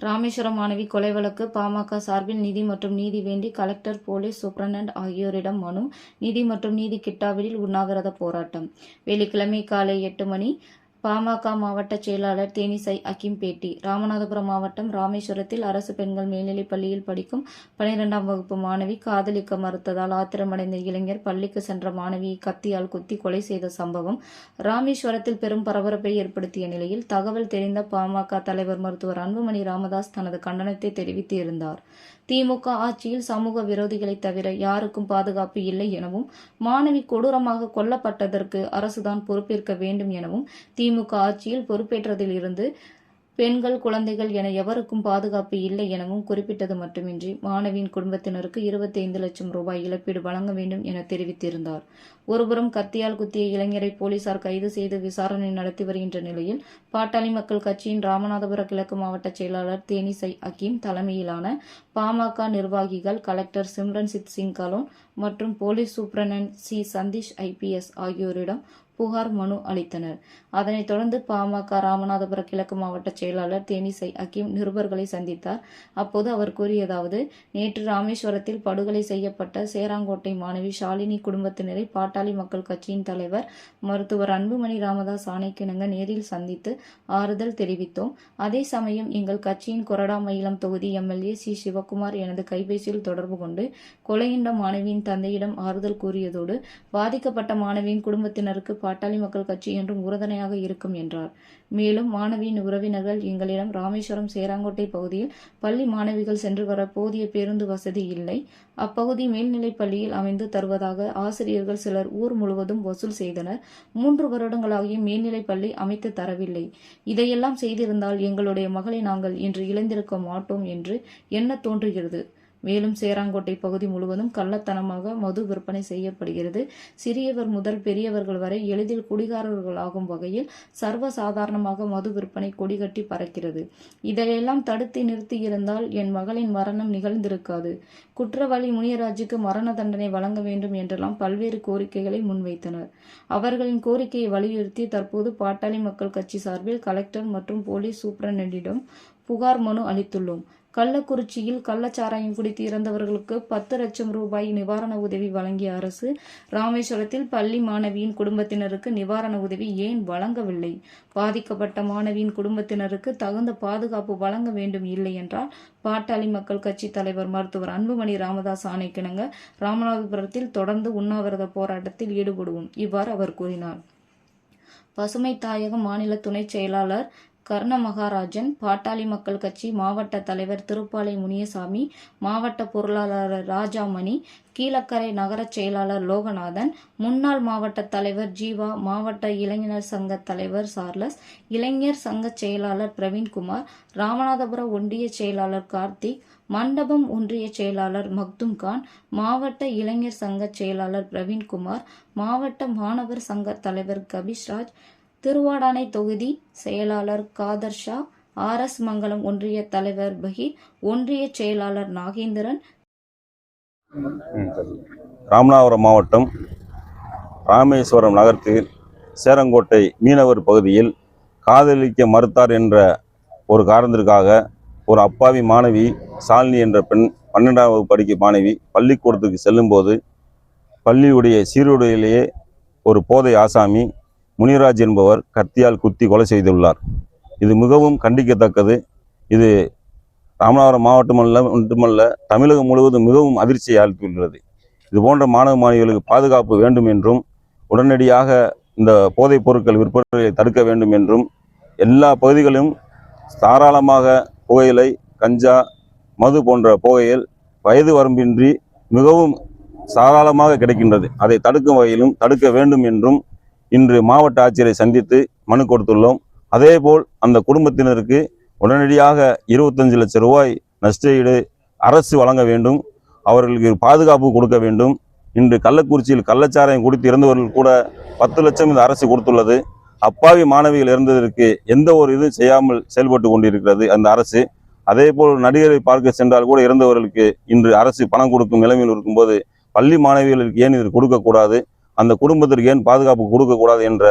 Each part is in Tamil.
ராமேஸ்வரம் மாணவி கொலை வழக்கு பாமக சார்பில் நிதி மற்றும் நீதி வேண்டி கலெக்டர் போலீஸ் சூப்பரண்ட் ஆகியோரிடம் மனு நிதி மற்றும் நீதி கிட்டாவிடில் உண்ணாவிரத போராட்டம். வெள்ளிக்கிழமை காலை எட்டு மணி பாமக மாவட்ட செயலாளர் தேனிசை அகிம் பேட்டி ராமநாதபுரம் மாவட்டம் ராமேஸ்வரத்தில் அரசு பெண்கள் மேல்நிலைப் பள்ளியில் படிக்கும் பனிரெண்டாம் வகுப்பு மாணவி காதலிக்க மறுத்ததால் ஆத்திரமடைந்த இளைஞர் பள்ளிக்கு சென்ற மாணவியை கத்தியால் குத்தி கொலை செய்த சம்பவம் ராமேஸ்வரத்தில் பெரும் பரபரப்பை ஏற்படுத்திய நிலையில் தகவல் தெரிந்த பாமக தலைவர் மருத்துவர் அன்புமணி ராமதாஸ் தனது கண்டனத்தை தெரிவித்திருந்தார் திமுக ஆட்சியில் சமூக விரோதிகளை தவிர யாருக்கும் பாதுகாப்பு இல்லை எனவும் மாணவி கொடூரமாக கொல்லப்பட்டதற்கு அரசுதான் பொறுப்பேற்க வேண்டும் எனவும் திமுக ஆட்சியில் பொறுப்பேற்றதில் இருந்து பெண்கள் குழந்தைகள் என எவருக்கும் பாதுகாப்பு இல்லை எனவும் குறிப்பிட்டது மட்டுமின்றி மாணவியின் குடும்பத்தினருக்கு இருபத்தைந்து லட்சம் ரூபாய் இழப்பீடு வழங்க வேண்டும் என தெரிவித்திருந்தார். ஒருபுறம் கத்தியால் குத்திய இளைஞரை போலீசார் கைது செய்து விசாரணை நடத்தி வருகின்ற நிலையில் பாட்டாளி மக்கள் கட்சியின் ராமநாதபுர கிழக்கு மாவட்ட செயலாளர் தேனிசை அகீம் தலைமையிலான பாமக நிர்வாகிகள் கலெக்டர் சிம்ரன்சித் சிங் கலோன் மற்றும் police superintendent C Sandeesh IPS ஆகியோரிடம் புகார் மனு அளித்தனர். அதனைத் தொடர்ந்து பாமக ராமநாதபுர கிழக்கு மாவட்ட செயலாளர் தேனிசை அகீம் நிருபர்களை சந்தித்தார். அப்போது அவர் கூறியதாவது நேற்று ராமேஸ்வரத்தில் படுகொலை செய்யப்பட்ட சேராங்கோட்டை மாணவி ஷாலினி குடும்பத்தினரை பாட்டாளி மக்கள் கட்சியின் தலைவர் மருத்துவர் அன்புமணி ராமதாஸ் ஆணைக்கிணங்க நேரில் சந்தித்து ஆறுதல் தெரிவித்தோம். அதே சமயம் எங்கள் கட்சியின் கொரடா மயிலம் தொகுதி எம்எல்ஏ சி. சிவகுமார் எனது கைபேசியில் தொடர்பு கொண்டு கொலையுண்ட மாணவியின் தந்தையிடம் ஆறுதல் கூறியதோடு பாதிக்கப்பட்ட மாணவியின் குடும்பத்தினருக்கு பாட்டாளி மக்கள் கட்சி என்றும் உறுதுணையாக இருக்கும் என்றார். மேலும் மாணவியின் உறவினர்கள் எங்களிடம் ராமேஸ்வரம் சேராங்கோட்டை பகுதியில் பள்ளி மாணவிகள் சென்று வர போதிய பேருந்து வசதி இல்லை. அப்பகுதி மேல்நிலைப் பள்ளியில் அமைந்து தருவதாக ஆசிரியர்கள் சிலர் ஊர் முழுவதும் வசூல் செய்தனர். மூன்று வருடங்களாகியும் மேல்நிலைப் பள்ளி அமைத்து தரவில்லை. இதையெல்லாம் செய்திருந்தால் எங்களுடைய மகளை நாங்கள் இன்று இழந்திருக்க மாட்டோம் என்று என்ன தோன்றுகிறது. மேலும் சேராங்கோட்டை பகுதி முழுவதும் கள்ளத்தனமாக மது விற்பனை செய்யப்படுகிறது. சிறியவர் முதல் பெரியவர்கள் வரை எளிதில் குடிகாரர்களாகும் வகையில் சர்வசாதாரணமாக மது விற்பனை கொடிகட்டி பறக்கிறது. இதையெல்லாம் தடுத்து நிறுத்தியிருந்தால் என் மகளின் மரணம் நிகழ்ந்திருக்காது. குற்றவாளி முனியராஜுக்கு மரண தண்டனை வழங்க வேண்டும் என்றெல்லாம் பல்வேறு கோரிக்கைகளை முன்வைத்தனர். அவர்களின் கோரிக்கையை வலியுறுத்தி தற்போது பாட்டாளி மக்கள் கட்சி சார்பில் கலெக்டர் மற்றும் போலீஸ் சூப்பரண்டிடம் புகார் மனு அளித்துள்ளோம். கள்ளக்குறிச்சியில் கள்ளச்சாராயம் குடித்து இறந்தவர்களுக்கு பத்து லட்சம் ரூபாய் நிவாரண உதவி வழங்கிய அரசு ராமேஸ்வரத்தில் பள்ளி மாணவியின் குடும்பத்தினருக்கு நிவாரண உதவி ஏன் வழங்கவில்லை? பாதிக்கப்பட்ட மாணவியின் குடும்பத்தினருக்கு தகுந்த பாதுகாப்பு வழங்க வேண்டும் இல்லை என்றால் பாட்டாளி மக்கள் கட்சி தலைவர் மருத்துவர் அன்புமணி ராமதாஸ் ஆணைக்கிணங்க ராமநாதபுரத்தில் தொடர்ந்து உண்ணாவிரத போராட்டத்தில் ஈடுபடுவோம் இவ்வாறு அவர் கூறினார். பசுமை தாயகம் மாநில துணைச் செயலாளர் கர்ண மகாராஜன் பாட்டாளி மக்கள் கட்சி மாவட்ட தலைவர் திருப்பாலை முனியசாமி மாவட்ட பொருளாளர் ராஜாமணி கீழக்கரை நகரச் செயலாளர் லோகநாதன் முன்னாள் மாவட்ட தலைவர் ஜீவா மாவட்ட இளைஞர் சங்க தலைவர் சார்லஸ் இளைஞர் சங்க செயலாளர் பிரவீன்குமார் ராமநாதபுரம் ஒன்றிய செயலாளர் கார்த்திக் மண்டபம் ஒன்றிய செயலாளர் மக்தும் கான் மாவட்ட இளைஞர் சங்க செயலாளர் பிரவீன்குமார் மாவட்ட மாணவர் சங்க தலைவர் கபிஷ்ராஜ் திருவாடானை தொகுதி செயலாளர் காதர் ஷா ஆர் எஸ் மங்கலம் ஒன்றிய தலைவர் பகீர் ஒன்றிய செயலாளர் நாகேந்திரன். ராமநாதபுரம் மாவட்டம் ராமேஸ்வரம் நகரத்தில் சேரங்கோட்டை மீனவர் பகுதியில் காதலிக்க மறுத்தார் என்ற ஒரு காரணத்திற்காக ஒரு அப்பாவி மாணவி சாலினி என்ற பெண் பன்னெண்டாம் வகுப்பு படிக்கும் மாணவி பள்ளிக்கூடத்துக்கு செல்லும்போது பள்ளியுடைய சீருடையிலேயே ஒரு போதை ஆசாமி முனிராஜ் என்பவர் கத்தியால் குத்தி கொலை செய்துள்ளார். இது மிகவும் கண்டிக்கத்தக்கது. இது ராமநாதபுரம் மாவட்டமல்ல மட்டுமல்ல தமிழகம் முழுவதும் மிகவும் அதிர்ச்சியை அளித்துள்ளது இது போன்ற மாணவ மாணவிகளுக்கு பாதுகாப்பு வேண்டும் என்றும் உடனடியாக இந்த போதைப் பொருட்கள் விற்பனையை தடுக்க வேண்டும் என்றும் எல்லா பகுதிகளிலும் தாராளமாக புகையிலை கஞ்சா மது போன்ற புகையில் வயது வரம்பின்றி மிகவும் சாராளமாக கிடைக்கின்றது. அதை தடுக்கும் வகையிலும் தடுக்க வேண்டும் என்றும் இன்று மாவட்ட ஆட்சியரை சந்தித்து மனு கொடுத்துள்ளோம். அதேபோல் அந்த குடும்பத்தினருக்கு உடனடியாக இருபத்தஞ்சு லட்சம் ரூபாய் நஷ்டஈடு அரசு வழங்க வேண்டும். அவர்களுக்கு பாதுகாப்பு கொடுக்க வேண்டும். இன்று கள்ளக்குறிச்சியில் கள்ளச்சாராயம் குடித்து இறந்தவர்கள் கூட பத்து லட்சம் இந்த அரசு கொடுத்துள்ளது. அப்பாவி மாணவிகள் இறந்ததற்கு எந்த ஒரு இதுவும் செய்யாமல் செயல்பட்டு கொண்டிருக்கிறது அந்த அரசு. அதேபோல் நடிகரை பார்க்க சென்றால் கூட இறந்தவர்களுக்கு இன்று அரசு பணம் கொடுக்கும் நிலைமையில் இருக்கும்போது பள்ளி மாணவிகளுக்கு ஏன் இது கொடுக்கக்கூடாது? அந்த குடும்பத்திற்கு ஏன் பாதுகாப்பு கொடுக்கக்கூடாது என்ற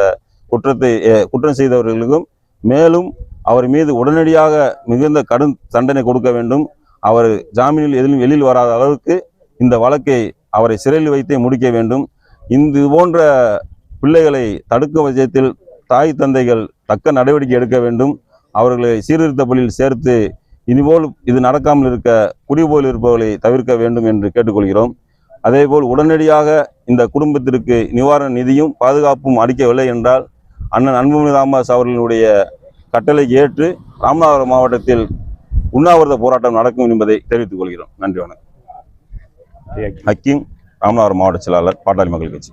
குற்றத்தை குற்றம் செய்தவர்களுக்கும் மேலும் அவர் மீது உடனடியாக மிகுந்த கடும் தண்டனை கொடுக்க வேண்டும். அவர் ஜாமீனில் எதிலும் வெளியில் வராத அளவுக்கு இந்த வழக்கை அவரை சிறையில் வைத்தே முடிக்க வேண்டும். இது போன்ற பிள்ளைகளை தடுக்கும் விஷயத்தில் தாய் தந்தைகள் தக்க நடவடிக்கை எடுக்க வேண்டும். அவர்களை சீர்திருத்த பள்ளியில் சேர்த்து இனிபோல் இது நடக்காமல் இருக்க குடிபோல் இருப்பவர்களை தவிர்க்க வேண்டும் என்று கேட்டுக்கொள்கிறோம். அதேபோல் உடனடியாக இந்த குடும்பத்திற்கு நிவாரண நிதியும் பாதுகாப்பும் அளிக்கவில்லை என்றால் அண்ணன் அன்புமணி ராமதாஸ் அவர்களுடைய கட்டளை ஏற்று ராமநாதபுரம் மாவட்டத்தில் உண்ணாவிரத போராட்டம் நடக்கும் என்பதை தெரிவித்துக் கொள்கிறோம். நன்றி வணக்கம். ஹக்கீம். ராமநாதபுரம் மாவட்ட செயலாளர் பாட்டாளி மக்கள் கட்சி